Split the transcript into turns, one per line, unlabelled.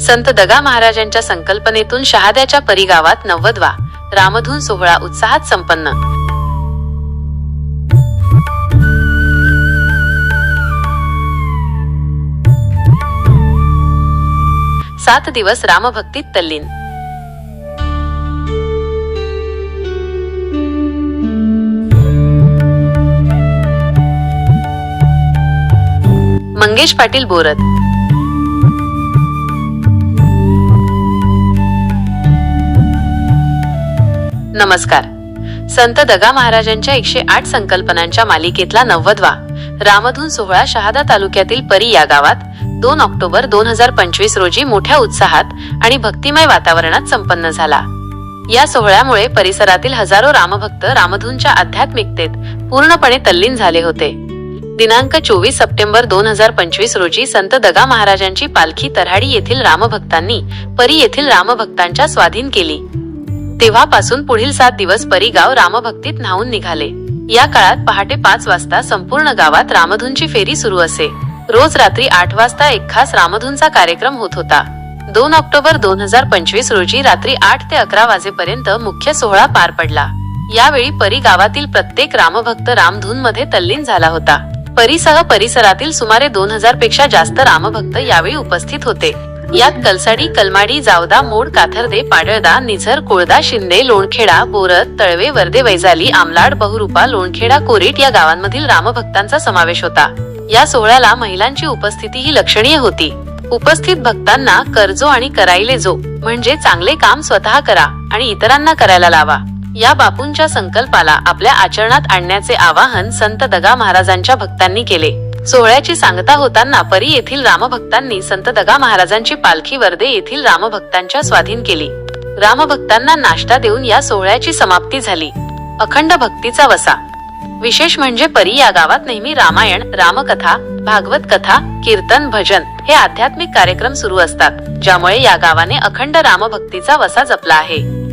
संत दगा महाराजांच्या संकल्पनेतून शहाद्याच्या परिगावात नव्वदवा रामधून सोहळा उत्साहात संपन्न. सात दिवस रामभक्तीत तल्लीन. मंगेश पाटील बोरत नमस्कार. संत दगा महाराजांच्या एकशे आठ संकल्पनांच्या मालिकेतला नव्वदवा रामधून सोहळा शहादा तालुक्यातील परी या गावात दोन ऑक्टोबर दोन हजार पंचवीस रोजी मोठ्या उत्साहात आणि भक्तिमय वातावरणात संपन्न झाला. या सोहळ्यामुळे परिसरातील हजारो रामभक्त रामधूनच्या आध्यात्मिकतेत पूर्णपणे तल्लीन झाले होते. दिनांक चोवीस सप्टेंबर दोन हजार पंचवीस रोजी संत दगा महाराजांची पालखी तऱ्हाडी येथील रामभक्तांनी परी येथील रामभक्तांच्या स्वाधीन केली. तेव्हापासून पुढील सात दिवस परिगाव रामभक्तीत न्हावून निघाले. या काळात पहाटे पाच वाजता संपूर्ण गावात रामधूनची फेरी सुरू असे. रोज रात्री आठ वाजता एक खास रामधूनचा कार्यक्रम होत होता. दोन ऑक्टोबर दोन हजार पंचवीस रोजी रात्री आठ ते अकरा वाजेपर्यंत मुख्य सोहळा पार पडला. यावेळी परी गावातील प्रत्येक रामभक्त रामधून मध्ये तल्लीन झाला होता. परीसह परिसरातील सुमारे दोन हजारपेक्षा जास्त रामभक्त यावेळी उपस्थित होते. यात कलसाडी कलमाडी जावदा मोड काथर्दे पाडळदा निझर कोळदा शिंदे लोणखेडा बोरत तळवे वर्दे वैजाली आमलाड बहुरूपा लोणखेडा कोरेट या गावांमधील रामभक्तांचा समावेश होता. या सोहळ्याला महिलांची उपस्थितीही लक्षणीय होती. उपस्थित भक्तांना कर्जो आणि करायले जो म्हणजे चांगले काम स्वतः करा आणि इतरांना करायला लावा. या बापूंच्या संकल्पाला आपल्या आचरणात आणण्याचे आवाहन संत दगा महाराजांच्या भक्तांनी केले. सोहळ्याची सांगता होताना परी येथील रामभक्तांनी संत दगा महाराजांची पालखी वर्दे येथील रामभक्तांच्या स्वाधीन केली. रामभक्तांना नाश्ता देऊन या सोहळ्याची समाप्ती झाली. अखंड भक्तीचा वसा. विशेष म्हणजे परी या गावात नेहमी रामायण रामकथा भागवत कथा कीर्तन भजन हे आध्यात्मिक कार्यक्रम सुरू असतात ज्यामुळे या गावाने अखंड रामभक्तीचा वसा जपला आहे.